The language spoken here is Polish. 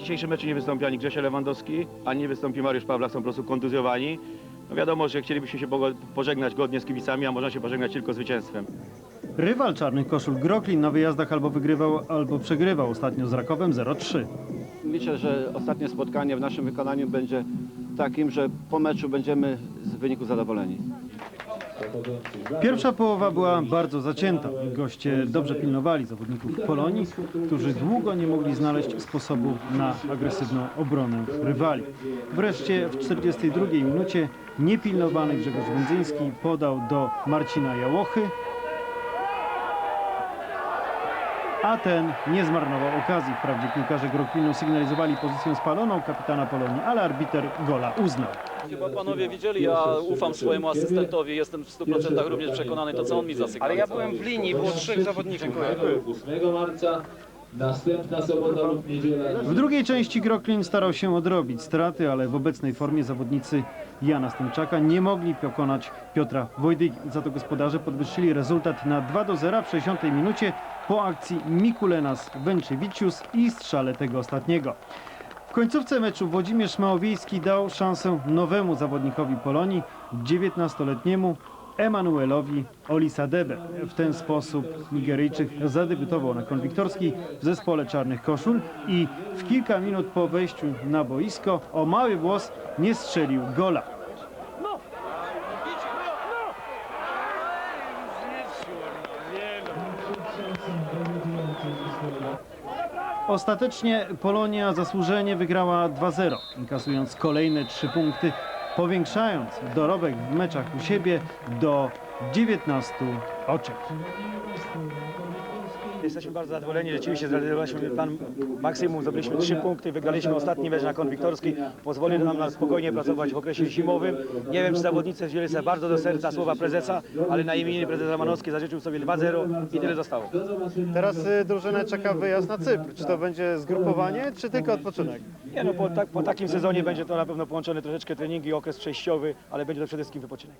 dzisiejszym meczu nie wystąpi ani Grzesio Lewandowski, ani nie wystąpi Mariusz Pawlak, są po prostu kontuzjowani. No wiadomo, że chcielibyśmy się pogo- pożegnać godnie z kibicami, a można się pożegnać tylko zwycięstwem. Rywal czarnych koszul Groklin na wyjazdach albo wygrywał, albo przegrywał. Ostatnio z Rakowem 0-3. Liczę, że ostatnie spotkanie w naszym wykonaniu będzie takim, że po meczu będziemy z wyniku zadowoleni. Pierwsza połowa była bardzo zacięta. Goście dobrze pilnowali zawodników Polonii, którzy długo nie mogli znaleźć sposobu na agresywną obronę rywali. Wreszcie w 42 minucie niepilnowany Grzegorz Wędzyński podał do Marcina Jałochy, a ten nie zmarnował okazji. Wprawdzie piłkarze Groklinu sygnalizowali pozycję spaloną kapitana Polonii, ale arbiter gola uznał. Chyba panowie widzieli, ja ufam swojemu asystentowi, jestem w 100% również przekonany, to co on mi Ale zasygnalizował. ja byłem w linii, było trzech zawodników. 8 marca, następna sobota lub niedziela. W drugiej części Groklin starał się odrobić straty, ale w obecnej formie zawodnicy Jana Stęczaka nie mogli pokonać Piotra Wojdyki. Za to gospodarze podwyższyli rezultat na 2 do 0 w 60 minucie po akcji Mikulenas Węczewicius i strzale tego ostatniego. W końcówce meczu Włodzimierz Małowiejski dał szansę nowemu zawodnikowi Polonii, 19-letniemu Emanuelowi Olisadebe. W ten sposób Nigeryjczyk zadebiutował na konwiktorskiej w zespole Czarnych Koszul i w kilka minut po wejściu na boisko o mały włos nie strzelił gola. Ostatecznie Polonia zasłużenie wygrała 2-0, inkasując kolejne trzy punkty, powiększając dorobek w meczach u siebie do 19 oczek. Jesteśmy bardzo zadowoleni, rzeczywiście zrealizowaliśmy plan maksimum, zdobyliśmy trzy punkty, wygraliśmy ostatni mecz na konwiktorski, pozwoli nam na spokojnie pracować w okresie zimowym. Nie wiem, czy zawodnicy wzięli sobie bardzo do serca słowa prezesa, ale na imieniu prezesa Manowski zażyczył sobie 2-0 i tyle zostało. Teraz y, drużynę czeka wyjazd na Cypr. Czy to będzie zgrupowanie, czy tylko odpoczynek? Nie no, po, tak, po takim sezonie będzie to na pewno połączone troszeczkę treningi, okres przejściowy, ale będzie to przede wszystkim wypoczynek.